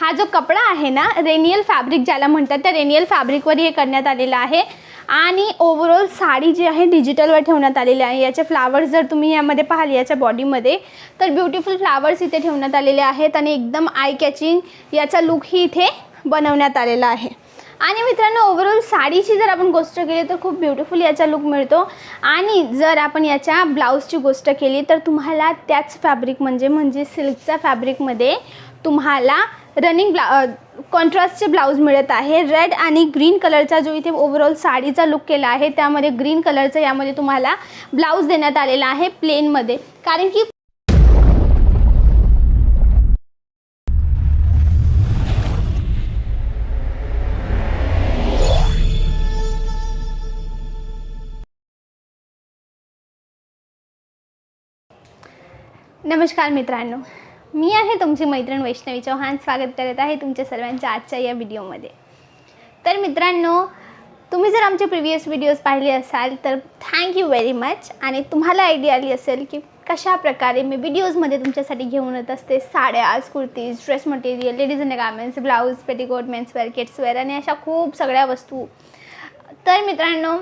हा जो कपडा आहे ना रेनियल फॅब्रिक ज्याला म्हणतात त्या रेनियल फॅब्रिकवर हे करण्यात आलेलं आहे. आणि ओव्हरऑल साडी जी आहे डिजिटलवर ठेवण्यात आलेली आहे. याचे फ्लावर्स जर तुम्ही यामध्ये पाहाल याच्या बॉडीमध्ये तर ब्युटिफुल फ्लावर्स इथे ठेवण्यात आलेले आहेत आणि एकदम आय कॅचिंग याचा लुकही इथे बनवण्यात आलेला आहे. आणि मित्रांनो ओव्हरऑल साडीची जर आपण गोष्ट केली तर खूप ब्युटिफुल याचा लुक मिळतो. आणि जर आपण याच्या ब्लाऊजची गोष्ट केली तर तुम्हाला त्याच फॅब्रिक म्हणजे म्हणजे सिल्कच्या फॅब्रिकमध्ये तुम्हाला रनिंग ब्ला कॉन्ट्रास्टचे ब्लाऊज मिळत आहे. रेड आणि ग्रीन कलरचा जो इथे ओव्हरऑल साडीचा लुक केला आहे त्यामध्ये ग्रीन कलरचा यामध्ये तुम्हाला ब्लाऊज देण्यात आलेला आहे प्लेनमध्ये कारण की नमस्कार मित्रांनो. मी आहे तुमची मैत्रीण वैष्णवी चौहान. स्वागत करत आहे तुमच्या सर्वांच्या आजच्या या व्हिडिओमध्ये. तर मित्रांनो तुम्ही जर आमचे प्रिव्हियस व्हिडिओज पाहिले असाल तर थँक यू व्हेरी मच आणि तुम्हाला आयडिया आली असेल की कशा प्रकारे मी व्हिडिओजमध्ये तुमच्यासाठी घेऊन येत असते साड्या kurtis dress material ladies and garments blouse petticoat menswear kidswear आणि अशा खूप सगळ्या वस्तू. तर मित्रांनो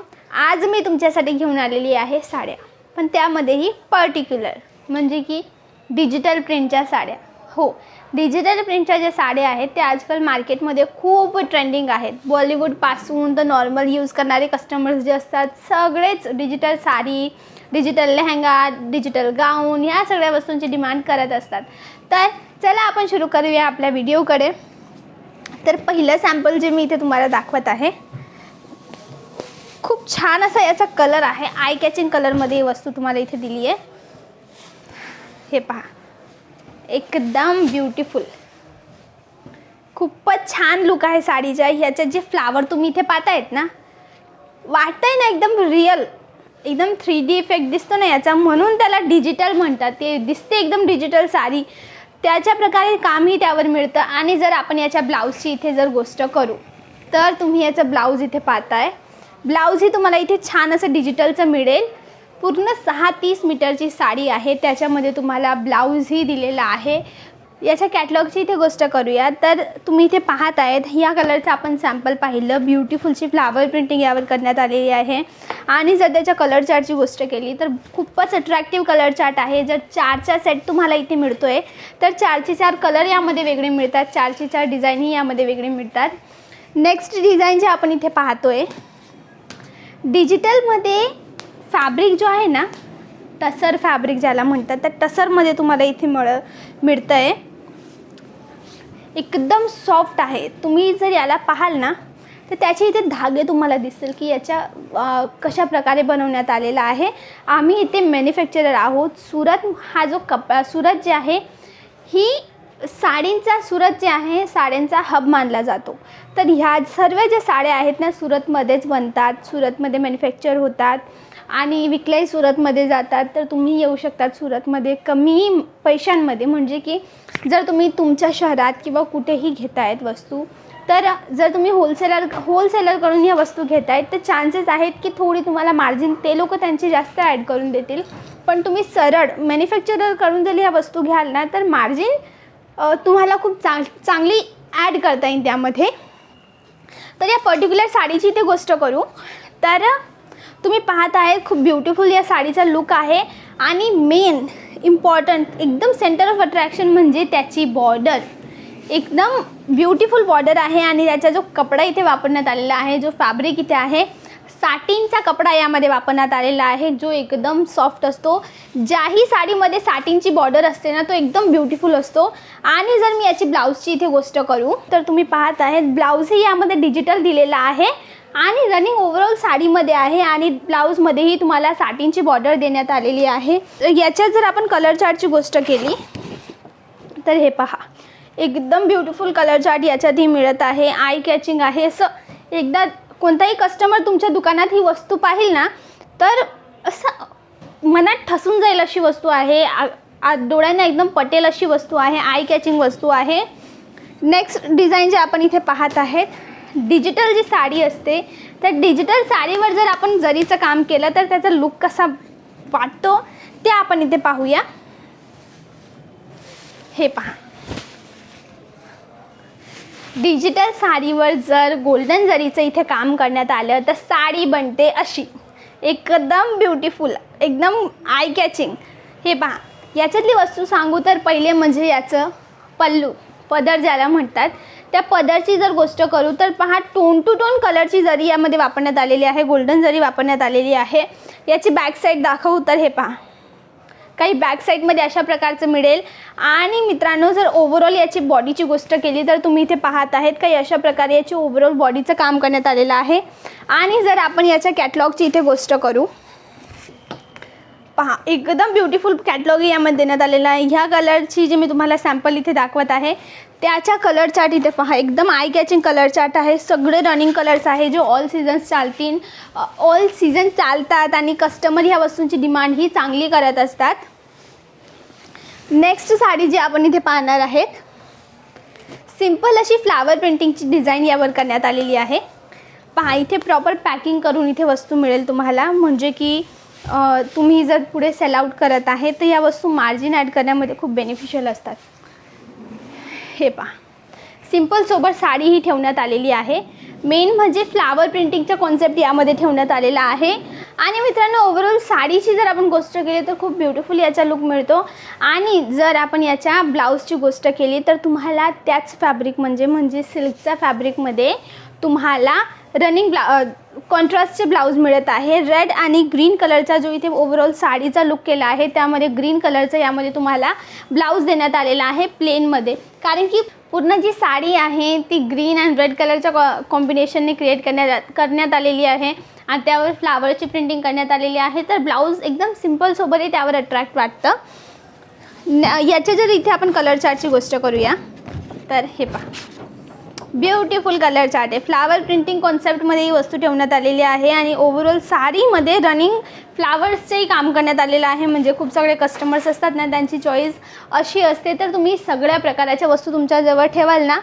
आज मी तुमच्यासाठी घेऊन आलेली आहे साड्या. पण त्यामध्येही पर्टिक्युलर म्हणजे की डिजिटल प्रिंटच्या साड्या. हो डिजिटल प्रिंटच्या ज्या साड्या आहेत त्या आजकाल मार्केटमध्ये खूप ट्रेंडिंग आहेत. बॉलिवूडपासून तर नॉर्मल यूज करणारे कस्टमर्स जे असतात सगळेच digital sari digital lehenga digital gown या सगळ्या वस्तूंची डिमांड करत असतात. तर चला आपण सुरू करूया आपल्या व्हिडिओकडे. तर पहिलं सॅम्पल जे मी इथे तुम्हाला दाखवत आहे खूप छान असा याचा कलर आहे. आय कॅचिंग कलरमध्ये ही वस्तू तुम्हाला इथे दिली आहे हे पहा. एकदम ब्युटिफुल खूपच छान लुक आहे साडीचा ह्याचे जे फ्लावर तुम्ही इथे पाहतायत ना वाटतंय ना एकदम रिअल एकदम थ्री डी इफेक्ट दिसतो ना याचा. म्हणून त्याला डिजिटल म्हणतात. ते दिसते एकदम डिजिटल साडी. त्याच्या प्रकारे कामही त्यावर मिळतं. आणि जर आपण याच्या ब्लाऊजची इथे जर गोष्ट करू तर तुम्ही याचं ब्लाऊज इथे पाहताय. ब्लाऊजही तुम्हाला इथे छान असं डिजिटलचं मिळेल. पूर्ण सहा तीस मीटरची साडी आहे. त्याच्यामध्ये तुम्हाला ब्लाऊजही दिलेला आहे. याच्या कॅटलॉगची इथे गोष्ट करूया. तर तुम्ही इथे पाहत आहेत या कलरचं आपण सॅम्पल पाहिलं. ब्युटिफुलची फ्लावर प्रिंटिंग यावर करण्यात आलेली आहे. आणि जर त्याच्या कलर चार्टची गोष्ट केली तर खूपच अट्रॅक्टिव्ह कलर चार्ट आहे. जर चारचा सेट तुम्हाला इथे मिळतो आहे तर चारचे चार कलर यामध्ये वेगळे मिळतात. चारचे चार डिझाईनही यामध्ये वेगळे मिळतात. नेक्स्ट डिझाईन जे आपण इथे पाहतोय डिजिटलमध्ये फॅब्रिक जो आहे ना टसर फॅब्रिक ज्याला म्हणतात त्या टसरमध्ये तुम्हाला इथे मिळ मिळतं आहे एकदम सॉफ्ट आहे. तुम्ही जर याला पाहाल ना तर त्याचे इथे धागे तुम्हाला दिसतील की याच्या कशा प्रकारे बनवण्यात आलेला आहे. आम्ही इथे मॅन्युफॅक्चरर आहोत. सुरत हा जो कपडा सुरत जे आहे ही साडींचा सुरत जे आहे साड्यांचा हब मानला जातो. तर ह्या सर्व ज्या साड्या आहेत ना सुरतमध्येच बनतात. सुरतमध्ये मॅन्युफॅक्चर होतात. आणि विकल्याही सुरतमध्ये जातात तर तुम्ही येऊ शकतात सुरतमध्ये कमी पैशांमध्ये. म्हणजे की जर तुम्ही तुमच्या शहरात किंवा कुठेही घेतायत वस्तू तर जर तुम्ही होलसेलर होलसेलरकडून ह्या वस्तू घेत आहेत तर चान्सेस आहेत की थोडी तुम्हाला मार्जिन ते लोक त्यांची जास्त ॲड करून देतील. पण तुम्ही सरळ मॅन्युफॅक्चररकडून जर ह्या वस्तू घ्याल ना तर मार्जिन तुम्हाला खूप चांग चांगली ॲड करता येईल त्यामध्ये. तर या पर्टिक्युलर साडीची ते गोष्ट करू. तर तुम्ही पाहत आहे खूप ब्युटिफुल या साडीचा लुक आहे. आणि मेन इम्पॉर्टंट एकदम सेंटर ऑफ अट्रॅक्शन म्हणजे त्याची बॉर्डर एकदम ब्युटिफुल बॉर्डर आहे आणि त्याचा जो कपडा इथे वापरण्यात आलेला आहे जो फॅब्रिक इथे आहे साटिनचा कपडा यामध्ये वापरण्यात आलेला आहे जो एकदम सॉफ्ट असतो. ज्याही साडीमध्ये साटिनची बॉर्डर असते ना तो एकदम ब्युटिफुल असतो. आणि जर मी याची ब्लाऊजची इथे गोष्ट करू तर तुम्ही पाहत आहेत ब्लाऊजही यामध्ये डिजिटल दिलेला आहे. आणि रनिंग ओव्हरऑल साडीमध्ये आहे आणि ब्लाऊजमध्येही तुम्हाला साटींची बॉर्डर देण्यात आलेली आहे. याच्यात जर आपण कलर चार्टची गोष्ट केली तर हे पहा. एकदम ब्युटिफुल कलर चार्ट याच्यातही मिळत आहे. आय कॅचिंग आहे. असं एकदा कोणताही कस्टमर तुमच्या दुकानात ही वस्तू पाहिल ना तर असं मनात ठसून जाईल अशी वस्तू आहे. आ- डोळ्यांना एकदम पटेल अशी वस्तू आहे. आय कॅचिंग वस्तू आहे. नेक्स्ट डिझाईन जे आपण इथे पाहत आहेत डिजिटल जी साडी असते त्या डिजिटल साडीवर जर आपण जरीचं काम केलं तर त्याचा लुक कसा वाटतो ते आपण इथे पाहूया. हे पहा. डिजिटल साडीवर जर गोल्डन जरीचं इथे काम करण्यात आलं तर साडी बनते अशी. एकदम ब्युटिफुल एकदम आय कॅचिंग हे पहा. याच्यातली वस्तू सांगू तर पहिले म्हणजे याचं पल्लू. पदर ज्याला म्हणतात. त्या पदरची जर गोष्ट करू तर पहा टोन टू टोन कलरची जरी यामध्ये वापरण्यात आलेली आहे गोल्डन जरी वापरण्यात आलेली आहे याची बॅक साईड दाखवू तर हे पहा. काही बॅक साईडमध्ये अशा प्रकारचं मिळेल. आणि मित्रांनो जर ओव्हरऑल याची बॉडीची गोष्ट केली तर तुम्ही इथे पाहत आहेत काही अशा प्रकारे याची ओव्हरऑल बॉडीचं काम करण्यात आलेलं आहे. आणि जर आपण याच्या कॅटलॉगची इथे गोष्ट करू पहा एकदम ब्युटिफुल कॅटलॉग यामध्ये देण्यात आलेला आहे. ह्या कलरची जी मी तुम्हाला सॅम्पल इथे दाखवत आहे त्याच्या कलर चार्ट इथे पहा. एकदम आय कॅचिंग कलर चार्ट आहे. सगळे रनिंग कलर्स आहे जे ऑल सीझन्स चालतील. ऑल सीझन चालतात आणि कस्टमर ह्या वस्तूंची डिमांड ही चांगली करत असतात. नेक्स्ट साडी जी आपण इथे पाहणार आहेत. सिंपल अशी फ्लावर प्रिंटिंगची डिझाईन यावर करण्यात आलेली आहे. पहा इथे प्रॉपर पॅकिंग करून इथे वस्तू मिळेल तुम्हाला. म्हणजे की तुम्ही जर पुढे सेल आउट करत आहे तर या वस्तू मार्जिन ॲड करण्यामध्ये खूप बेनिफिशियल असतात. हे पहा. सिम्पलसोबत साडी ही ठेवण्यात आलेली आहे. मेन म्हणजे फ्लावर प्रिंटिंगचा कॉन्सेप्ट यामध्ये ठेवण्यात आलेला आहे. आणि मित्रांनो ओव्हरऑल साडीची जर आपण गोष्ट केली तर खूप ब्युटिफुल याचा लुक मिळतो. आणि जर आपण याच्या ब्लाऊजची गोष्ट केली तर तुम्हाला त्याच फॅब्रिक म्हणजे म्हणजे सिल्कच्या फॅब्रिकमध्ये तुम्हाला रनिंग ब्ला कॉन्ट्रास्टचे ब्लाऊज मिळत आहे. रेड आणि ग्रीन कलरचा जो इथे ओव्हरऑल साडीचा लुक केला आहे त्यामध्ये ग्रीन कलरचा यामध्ये तुम्हाला ब्लाऊज देण्यात आलेला आहे प्लेनमध्ये कारण की पूर्ण जी साडी आहे ती ग्रीन अँड रेड कलरच्या कॉ कॉम्बिनेशनने क्रिएट करण्यात करण्यात आलेली आहे. आणि त्यावर फ्लावरची प्रिंटिंग करण्यात आलेली आहे. तर ब्लाऊज एकदम सिम्पलसोबतही त्यावर अट्रॅक्ट वाटतं. न याच्या जर इथे आपण कलर चार्टची गोष्ट करूया तर हे पहा. ब्युटिफुल कलर चार्ट आहे. फ्लावर प्रिंटिंग कॉन्सेप्टमध्ये ही वस्तू ठेवण्यात आलेली आहे आणि ओव्हरऑल साडीमध्ये रनिंग फ्लावर्सचंही काम करण्यात आलेलं आहे. म्हणजे खूप सगळे कस्टमर्स असतात ना त्यांची चॉईस अशी असते. तर तुम्ही सगळ्या प्रकाराच्या वस्तू तुमच्याजवळ ठेवाल ना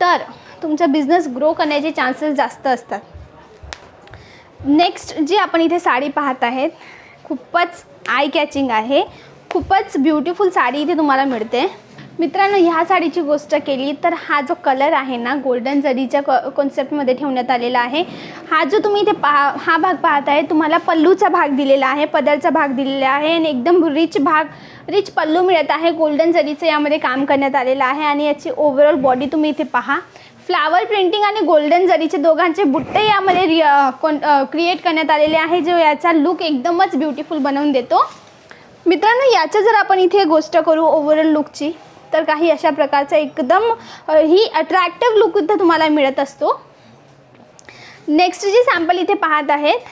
तर तुमचा बिझनेस ग्रो करण्याचे चान्सेस जास्त असतात. नेक्स्ट जी आपण इथे साडी पाहत आहेत खूपच आय कॅचिंग आहे. खूपच ब्युटिफुल साडी इथे तुम्हाला मिळते. मित्रांनो ह्या साडीची गोष्ट केली तर हा जो कलर आहे ना गोल्डन जरीच्या क कॉन्सेप्टमध्ये ठेवण्यात आलेला आहे. हा जो तुम्ही इथे पहा हा भाग पाहत आहे तुम्हाला पल्लूचा भाग दिलेला आहे पदरचा भाग दिलेला आहे आणि एकदम रिच भाग रिच पल्लू मिळत आहे. गोल्डन जरीचं यामध्ये काम करण्यात आलेलं आहे आणि याची ओव्हरऑल बॉडी तुम्ही इथे पहा. फ्लावर प्रिंटिंग आणि गोल्डन जरीचे दोघांचे बुट्टे यामध्ये रि कोण क्रिएट करण्यात आलेले आहे जो याचा लुक एकदमच ब्युटिफुल बनवून देतो. मित्रांनो याचं जर आपण इथे गोष्ट करू ओव्हरऑल लुकची तर काही अशा प्रकारचा एकदम ही अट्रॅक्टिव्ह लुक इथं तुम्हाला मिळत असतो. नेक्स्ट जी सॅम्पल इथे पाहत आहेत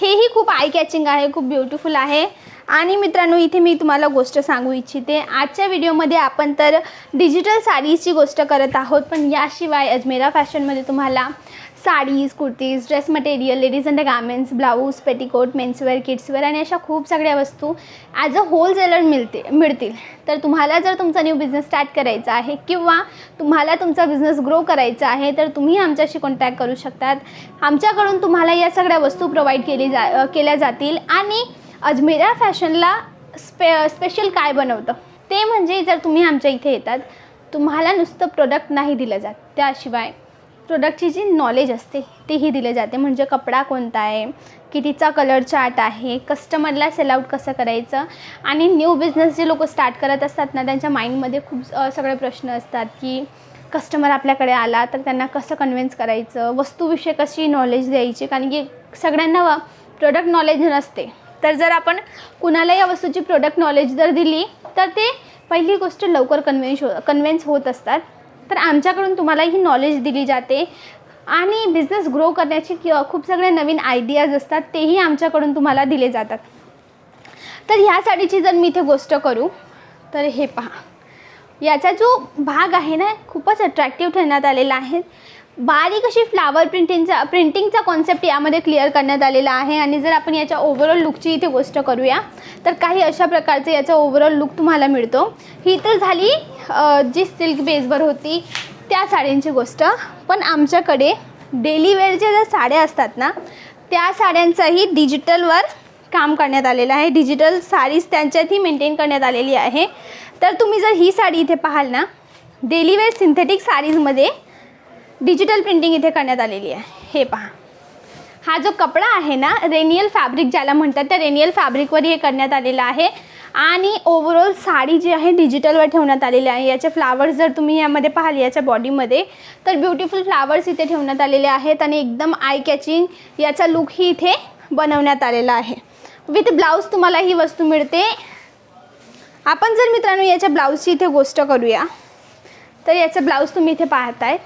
हेही खूप आय कॅचिंग आहे खूप ब्युटिफुल आहे. आणि मित्रांनो इथे मी तुम्हाला गोष्ट सांगू इच्छिते. आजच्या व्हिडिओमध्ये आपण तर डिजिटल साडीची गोष्ट करत आहोत पण याशिवाय अजमेरा फॅशनमध्ये तुम्हाला saris kurtis dress material ladies and garments blouse petticoat menswear kidswear आणि अशा खूप सगळ्या वस्तू ॲज अ होलसेलर मिळते मिळतील. तर तुम्हाला जर तुमचा न्यू बिझनेस स्टार्ट करायचा आहे किंवा तुम्हाला तुमचा बिझनेस ग्रो करायचा आहे तर तुम्ही आमच्याशी कॉन्टॅक्ट करू शकतात. आमच्याकडून तुम्हाला या सगळ्या वस्तू प्रोव्हाइड केली जा केल्या जातील आणि अजमेरा फॅशनला स्पे स्पेशल काय बनवतं? ते म्हणजे जर तुम्ही आमच्या इथे येतात तुम्हाला नुसतं प्रोडक्ट नाही दिलं जात. त्याशिवाय प्रोडक्टची जी नॉलेज असते तेही दिले जाते. म्हणजे कपडा कोणता आहे कितीचा कलर चार्ट आहे कस्टमरला सेल आउट कसं करायचं? आणि न्यू बिझनेस जे लोक स्टार्ट करत असतात ना त्यांच्या माइंडमध्ये खूप सगळे प्रश्न असतात की कस्टमर आपल्याकडे आला तर त्यांना कसं कन्व्हिन्स करायचं? वस्तूविषयी कशी नॉलेज द्यायची? कारण की सगळ्यांना प्रोडक्ट नॉलेज नसते. तर जर आपण कुणाला या वस्तूची प्रोडक्ट नॉलेज जर दिली तर ते पहिली गोष्ट लवकर कन्व्हिन्स हो कन्व्हिन्स होत असतात. तर आमच्याकडून तुम्हाला ही नॉलेज दिली जाते आणि बिझनेस ग्रो करण्याची खूप सगळे नवीन आयडियाज असतात तेही आमच्याकडून तुम्हाला दिले जातात. तर ह्या साडीची जर मी इथे गोष्ट करू तर हे पहा. याचा जो भाग आहे ना खूपच अट्रॅक्टिव्ह ठेवण्यात आलेला आहे. बारीक अशी फ्लावर प्रिंटिंगचा प्रिंटिंगचा कॉन्सेप्ट यामध्ये क्लिअर करण्यात आलेला आहे. आणि जर आपण याच्या ओव्हरऑल लुकची इथे गोष्ट करूया तर काही अशा प्रकारचे याचा ओव्हरऑल लुक तुम्हाला मिळतो. ही तर झाली जी सिल्क बेसवर होती त्या साड्यांची गोष्ट. पण आमच्याकडे डेली वेअरच्या ज्या साड्या असतात ना त्या साड्यांचाही डिजिटलवर काम करण्यात आलेलं आहे. डिजिटल साडीज त्यांच्यातही मेंटेन करण्यात आलेली आहे. तर तुम्ही जर ही साडी इथे पाहाल ना डेली वेअर सिंथेटिक साडीजमध्ये डिजिटल प्रिंटिंग इथे करण्यात आलेली आहे. हे पहा. हा जो कपडा आहे ना रेनियल फॅब्रिक ज्याला म्हणतात त्या रेनियल फॅब्रिकवर हे करण्यात आलेलं आहे. आणि ओव्हरऑल साडी जी आहे डिजिटलवर ठेवण्यात आलेली आहे. याचे फ्लावर्स जर तुम्ही यामध्ये पाहाल याच्या बॉडीमध्ये तर ब्युटिफुल फ्लावर्स इथे ठेवण्यात आलेले आहेत आणि एकदम आय कॅचिंग याचा लुकही इथे बनवण्यात आलेला आहे. विथ ब्लाऊज तुम्हाला ही वस्तू मिळते. आपण जर मित्रांनो याच्या ब्लाऊजची इथे गोष्ट करूया तर याचं ब्लाऊज तुम्ही इथे पाहतायत.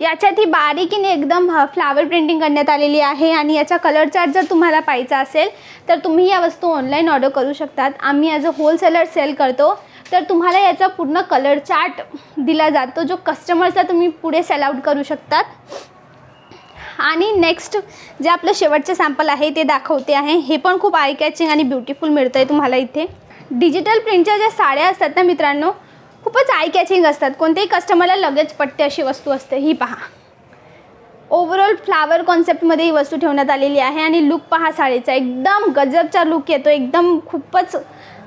याच्यात ही बारीकीने एकदम फ्लावर प्रिंटिंग करण्यात आलेली आहे आणि याचा कलर चार्ट जर तुम्हाला पाहिजे असेल तर तुम्ही या वस्तू ऑनलाईन ऑर्डर करू शकतात. आम्ही ॲज अ होलसेलर सेल करतो. तर तुम्हाला याचा पूर्ण कलर चार्ट दिला जातो जो कस्टमरचा तुम्ही पुढे सेल आउट करू शकतात. आणि नेक्स्ट जे आपलं शेवटचे सॅम्पल आहे ते दाखवते आहे. हे पण खूप आय कॅचिंग आणि ब्युटिफुल मिळतं आहे तुम्हाला इथे. डिजिटल प्रिंटच्या ज्या साड्या असतात ना मित्रांनो खूपच आय कॅचिंग असतात. कोणत्याही कस्टमरला लगेच पटते अशी वस्तू असते ही पहा. ओव्हरऑल फ्लावर कॉन्सेप्टमध्ये ही वस्तू ठेवण्यात आलेली आहे आणि लुक पहा साडीचा. एकदम गजबचा लुक येतो एकदम खूपच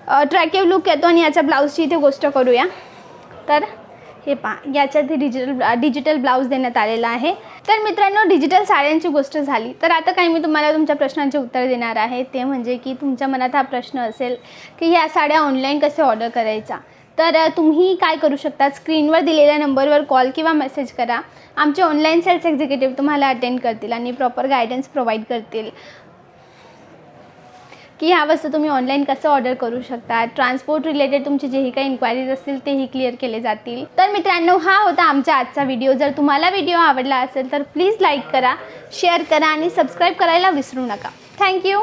अट्रॅक्टिव्ह लुक येतो आणि याच्या ब्लाऊजची इथे गोष्ट करूया. तर हे पहा याच्यात हे डिजिटल डिजिटल ब्लाऊज देण्यात आलेला आहे. तर मित्रांनो डिजिटल साड्यांची गोष्ट झाली. तर आता काही मी तुम्हाला तुमच्या प्रश्नांचे उत्तर देणार आहे. ते म्हणजे की तुमच्या मनात हा प्रश्न असेल की ह्या साड्या ऑनलाईन कसे ऑर्डर करायचा? तर तुम्ही काय करू शकता? स्क्रीनवर दिलेल्या नंबरवर कॉल किंवा मेसेज करा. आमचे ऑनलाईन सेल्स एक्झिक्युटिव्ह तुम्हाला अटेंड करतील आणि प्रॉपर गायडन्स प्रोव्हाइड करतील. की ह्या वस्तू तुम्ही ऑनलाईन कसं ऑर्डर करू शकता? ट्रान्सपोर्ट रिलेटेड तुमची जेही काही इन्क्वायरीज असतील तेही क्लिअर केले जातील. तर मित्रांनो हा होता आमचा आजचा व्हिडिओ जर तुम्हाला व्हिडिओ आवडला असेल तर प्लीज लाईक करा शेअर करा आणि सबस्क्राईब करायला विसरू नका. थँक्यू